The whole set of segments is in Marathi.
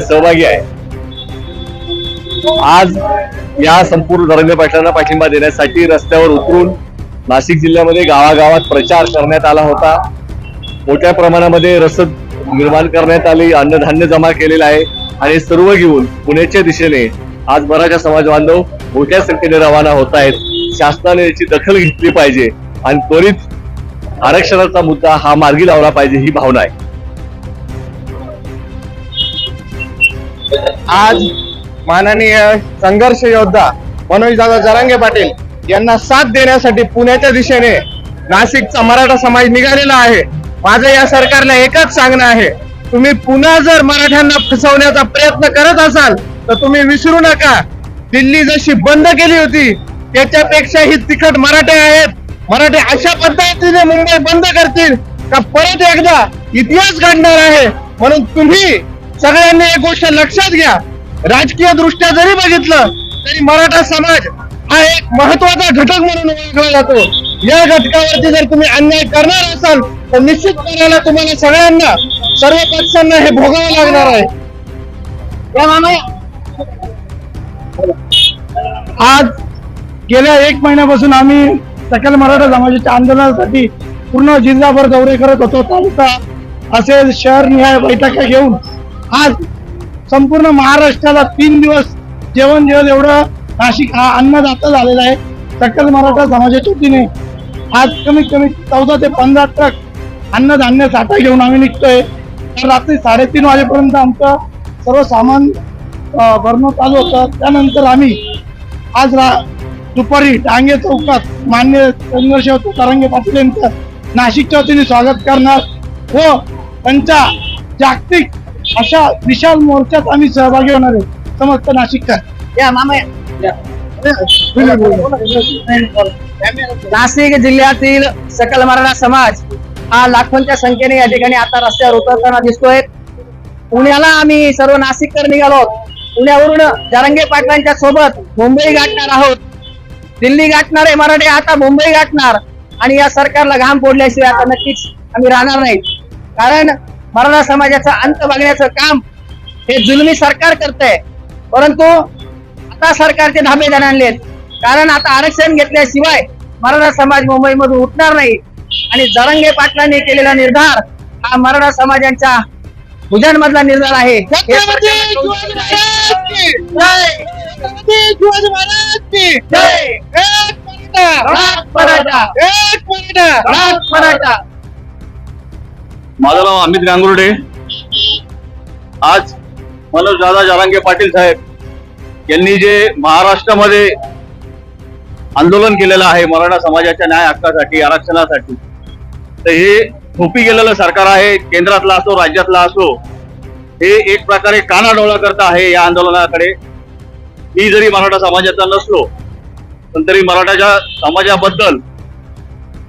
सहभागी आहे. आज या संपूर्ण धरंगे पाटलांना पाठिंबा देण्यासाठी रस्त्यावर उतरून नाशिक जिल्ह्यामध्ये गावागावात प्रचार करण्यात आला होता. मोठ्या प्रमाणामध्ये रसद निर्माण करण्यात आली अन्नधान्य जमा केलेलं आहे आणि सर्व घेऊन पुण्याच्या दिशेने आज मराठा समाज बांधव मोठ्या संख्येने रवाना होत आहेत. शासनाने याची दखल घेतली पाहिजे. आणि त्वरित आरक्षणाचा मुद्दा हा मार्गी लावला पाहिजे ही भावना आहे. आज माननीय संघर्ष योद्धा मनोजदादा जरांगे पाटील यांना साथ देण्यासाठी पुण्याच्या दिशेने नाशिकचा मराठा समाज निघालेला आहे. माझं या सरकारला एकच सांगणं आहे. तुम्ही पुन्हा जर मराठ्यांना फसवण्याचा प्रयत्न करत असाल तर तुम्ही विसरू नका. दिल्ली जशी बंद केली होती त्याच्यापेक्षा ही तिखट मराठे आहेत. मराठी अशा पद्धतीने मुंबई बंद करतील का परत एकदा इतिहास घडणार आहे? म्हणून तुम्ही सगळ्यांनी एक गोष्ट लक्षात घ्या. राजकीय दृष्ट्या जरी बघितलं तरी मराठा समाज हा एक महत्त्वाचा घटक म्हणून ओळखला जातो. या घटकावरती जर तुम्ही अन्याय करणार असाल तर निश्चितपणाला तुम्हाला सगळ्यांना सर्व पक्षांना हे भोगावं लागणार आहे. आज गेल्या एक महिन्यापासून आम्ही सकल मराठा समाजाच्या आंदोलनासाठी पूर्ण जिल्हाभर दौरे करत होतो. तालुका असेल शहरनिहाय बैठका घेऊन आज संपूर्ण महाराष्ट्राला तीन दिवस जेवण जेवण एवढं नाशिक हा अन्नदाता झालेला आहे. सकल मराठा समाजाच्या वतीने आज कमीत कमी चौदा ते पंधरा ट्रक अन्नधान्य साठा घेऊन आम्ही निघतोय. तर रात्री साडेतीन वाजेपर्यंत आमचं सर्व सामान भरणं चालू होतं. त्यानंतर आम्ही आज रा दुपारी डांगे चौकात मान्य संघर्ष तरंगे पाटील यांचं नाशिकच्या वतीने स्वागत करणार. व त्यांच्या जागतिक अशा विशाल मोर्चात आम्ही सहभागी होणार आहे. समजतं नाशिककर या मामा नाशिक जिल्ह्यातील सकल मराठा समाज हा लाखोंच्या संख्येने या ठिकाणी आता रस्त्यावर उतरताना दिसतोय. पुण्याला आम्ही सर्व नाशिककर निघालो. आहोत. पुण्यावरून जरंगे पाटलांच्या सोबत मुंबई गाठणार आहोत. दिल्ली गाठणार आहे मराठी आता मुंबई गाठणार. आणि या सरकारला घाम फोडल्याशिवाय आता नक्कीच आम्ही राहणार नाही. कारण मराठा समाजाचा अंत बघण्याचं काम हे जुलमी सरकार करतंय. परंतु आता सरकारचे धाबे धन आणलेत. कारण आता आरक्षण घेतल्याशिवाय मराठा समाज मुंबईमधून उठणार नाही. आणि जरंगे पाटलांनी केलेला निर्धार हा मराठा समाजांच्या भुजांमधला निर्धार आहे. माझं नाव अमित गांगुर्डे. आज मनोज दादा जारांगे पाटील साहेब यांनी जे महाराष्ट्रामध्ये आंदोलन केलेलं आहे मराठा समाजाच्या न्याय हक्कासाठी आरक्षणासाठी तर हे थोपी गेलेलं सरकार आहे केंद्रातला असो राज्यातला असो हे एक प्रकारे कानाडोळा करता आहे या आंदोलनाकडे. मी जरी मराठा समाजाचा नसलो पण तरी मराठाच्या समाजाबद्दल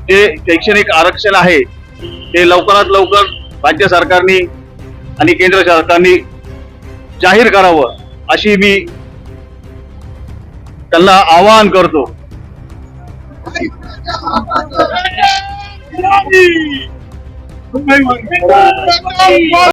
जे शैक्षणिक आरक्षण आहे ते लवकरात लवकर राज्य सरकारने आणि केंद्र सरकारने जाहीर करावं अशी मी त्यांना आवाहन करतो. Hôm nay mình biết